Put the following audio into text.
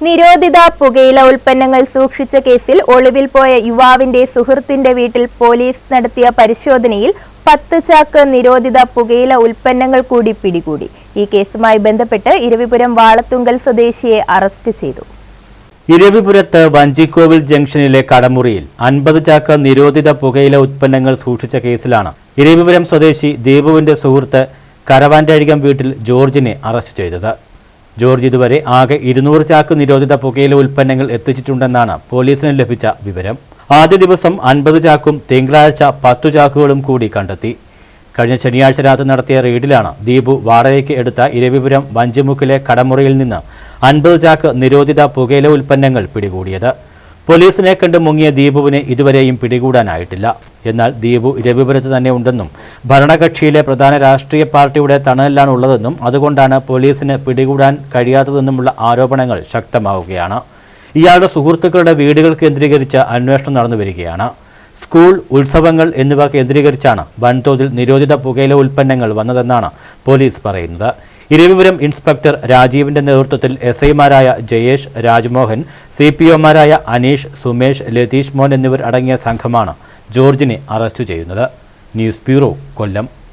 നിരോധിത പുകയില ഉൽപ്പന്നങ്ങൾ സൂക്ഷിച്ച കേസിൽ ഒളിവിൽ പോയ യുവാവിന്റെ സുഹൃത്തിന്റെ വീട്ടിൽ പോലീസ് നടത്തിയ പരിശോധനയിൽ പത്ത് ചാക്ക് നിരോധിത പുകയില ഉൽപ്പന്നങ്ങൾ കൂടി പിടികൂടി. ഈ കേസുമായി ബന്ധപ്പെട്ട് ഇരവിപുരം വാളത്തുങ്കൽ സ്വദേശിയെ അറസ്റ്റ് ചെയ്തു. ഇരവിപുരത്ത് വഞ്ചിക്കോവിൽ ജംഗ്ഷനിലെ കടമുറിയിൽ അൻപത് ചാക്ക് നിരോധിത പുകയില ഉൽപ്പന്നങ്ങൾ സൂക്ഷിച്ച കേസിലാണ് ഇരവിപുരം സ്വദേശി ദീപുവിന്റെ സുഹൃത്ത് കരവാന്റഴികം വീട്ടിൽ ജോർജിനെ അറസ്റ്റ് ചെയ്തത്. ജോർജ് ഇതുവരെ ആകെ ഇരുന്നൂറ് ചാക്ക് നിരോധിത പുകയില ഉൽപ്പന്നങ്ങൾ എത്തിച്ചിട്ടുണ്ടെന്നാണ് പോലീസിന് ലഭിച്ച വിവരം. ആദ്യ ദിവസം അൻപത് ചാക്കും തിങ്കളാഴ്ച പത്തു ചാക്കുകളും കൂടി കണ്ടെത്തി. കഴിഞ്ഞ ശനിയാഴ്ച രാത്രി നടത്തിയ റെയ്ഡിലാണ് ദീപു വാടകയ്ക്ക് എടുത്ത ഇരവിപുരം വഞ്ചിമുക്കിലെ കടമുറിയിൽ നിന്ന് അൻപത് ചാക്ക് നിരോധിത പുകയില ഉൽപ്പന്നങ്ങൾ പിടികൂടിയത്. പോലീസിനെ കണ്ട് മുങ്ങിയ ദീപുവിനെ ഇതുവരെയും പിടികൂടാനായിട്ടില്ല. എന്നാൽ ദീപു രവിപുരത്ത് തന്നെ ഉണ്ടെന്നും ഭരണകക്ഷിയിലെ പ്രധാന രാഷ്ട്രീയ പാർട്ടിയുടെ തണലിലാണ് ഉള്ളതെന്നും അതുകൊണ്ടാണ് പോലീസിന് പിടികൂടാൻ കഴിയാത്തതെന്നുമുള്ള ആരോപണങ്ങൾ ശക്തമാവുകയാണ്. ഇയാളുടെ സുഹൃത്തുക്കളുടെ വീടുകൾ കേന്ദ്രീകരിച്ച് അന്വേഷണം നടന്നു വരികയാണ്. സ്കൂൾ ഉത്സവങ്ങൾ എന്നിവ കേന്ദ്രീകരിച്ചാണ് വൻതോതിൽ നിരോധിത പുകയില ഉൽപ്പന്നങ്ങൾ വന്നതെന്നാണ് പോലീസ് പറയുന്നത്. ഇരവിപുരം ഇൻസ്പെക്ടർ രാജീവിന്റെ നേതൃത്വത്തിൽ എസ് ഐമാരായ ജയേഷ് രാജ്മോഹൻ സി പി ഒമാരായ അനീഷ് സുമേഷ് ലതീഷ് മോൻ എന്നിവർ അടങ്ങിയ സംഘമാണ് ജോർജിനെ അറസ്റ്റ് ചെയ്യുന്നത്. News bureau Kollam.